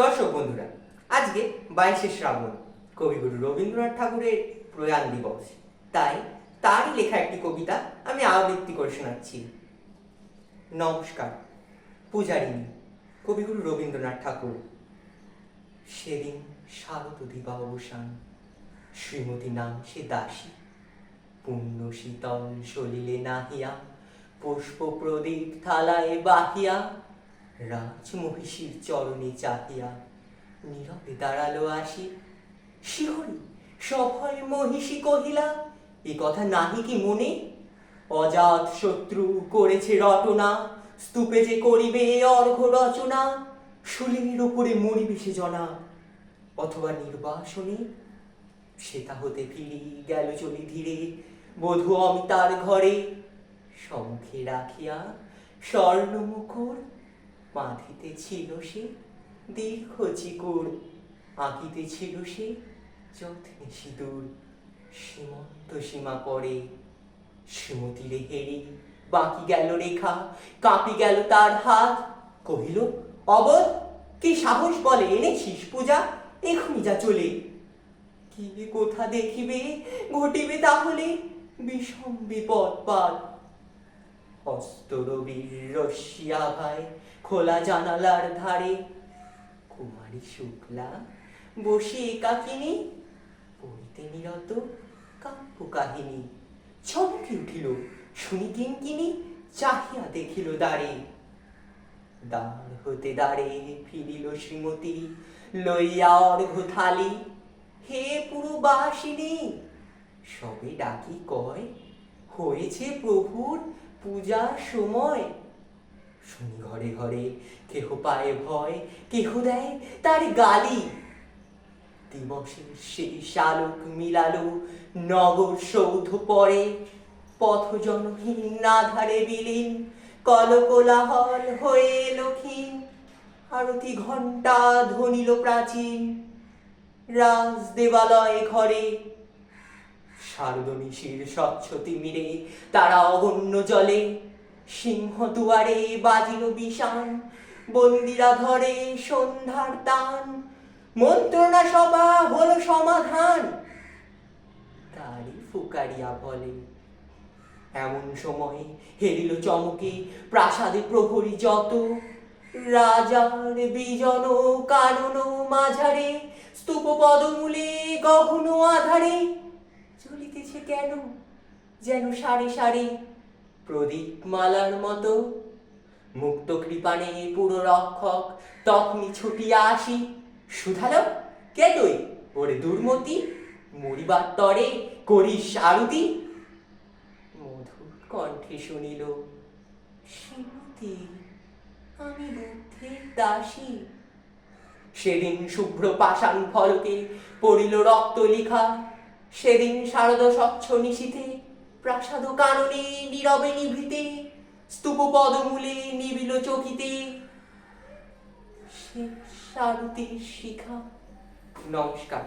দর্শক বন্ধুরা, আজকে বাইশে শ্রাবণ, কবিগুরু রবীন্দ্রনাথ ঠাকুরের প্রয়াণ দিবস। তাই তারই লেখা একটি কবিতা আমি আবৃত্তি করে শোনাচ্ছি। নমস্কার, পূজারিণী, কবিগুরু রবীন্দ্রনাথ ঠাকুর। সেদিন শারদ দিবা অবসান, শ্রীমতী নাম সে দাসী। পুণ্য শীতল সলিলে নাহিয়া পুষ্প প্রদীপ থালায় বাহিয়া রাজ মহিষীর চরণে চাহিয়া নীরবে দাঁড়াল আসি শিহরি সভয় মহিষী কহিলা, এ কথা নাহি কি মনে? অজাত শত্রু করেছে রটনা, স্তূপে যে করিবে অর্ঘ রচনা শুলিনীর উপরে মরিবে সে জনা অথবা নির্বাসনে সেটা হতে ফিরি, গেল চলি ধীরে, বধূ অমিতার ঘরে। সম্মুখে রাখিয়া স্বর্ণ মুখর বাঁধিতে ছিল সে দীর্ঘ চিকুর আঁকিতে ছিল সে যত্নে সিঁদুর। সীমন্ত সীমা পড়ে শ্রীমতীরে হেরি বাকি গেল রেখা, কাঁপি গেল তার হাত। কহিল, অবধ, কি সাহস বলে এনেছিস পূজা? এখনই যা চলে। কি কোথা দেখিবে, ঘটিবে তাহলে? বিষম বিপদ পাত অস্তরবীর রশ্মিয়া ভাই খোলা জানালার ধারে কুমারী শুক্লা বসে একাকিনী পড়িতে নিরত কাব্য কাহিনী চমকে উঠিল, শুনি কিনকিনি, চাহিয়া দেখিল দাঁড়ে দাঁড় হতে দাঁড়ে ফিরিল শ্রীমতী, লইয়া অর্ঘ থালি হে পুরো বাসিনী সবে ডাকি কয়, হয়েছে প্রভুর পূজার সময়। শুনি ঘরে ঘরে কেহ পায়ে ভয়, কেহ দেয় তার গালি। দিবসের সেই শালুক মিলালো, নগর সৌধ পরে। পথ জনহীন নাধারে বিলীন, কলকোলাহল হয়ে লক্ষীন আরতি ঘণ্টা ধ্বনিল প্রাচীন, রাজ দেবালয় ঘরে। শারদনিশির স্বচ্ছ তিমিরে তারা অগণ্য জলে সিংহ দুয়ারে বাজিল বিষান বন্দিরা ধরে সন্ধ্যার তান, মন্ত্রণা সভা হলো সমাধান। তারই ফুকারিয়া বলে। এমন সময় হেরিল চমকে প্রাসাদে প্রহরী যত, রাজার বিজন কানন মাঝারে স্তূপ পদমূলে গহন আধারে। চলিতেছে কেন? যেন সারি সারি প্রদীপ মালার মতো। মুক্ত কৃপাণে পুরো রক্ষক তখনই ছুটিয়া আসি। শুধালো কে তুই? ওরে দুর্মতি? মরিবার তরে করিস আরতি? মধুর কণ্ঠে শুনিল আমি বুদ্ধির দাসী। সেদিন শুভ্র পাষাণ ফলকে পড়িল রক্ত লিখা। সেদিন শারদ স্বচ্ছ নিশীথে, প্রাসাদ কাননে নীরবে নিভৃতে স্তূপ পদমূলে নিবিল চকিতে শান্তির শিখা। নমস্কার।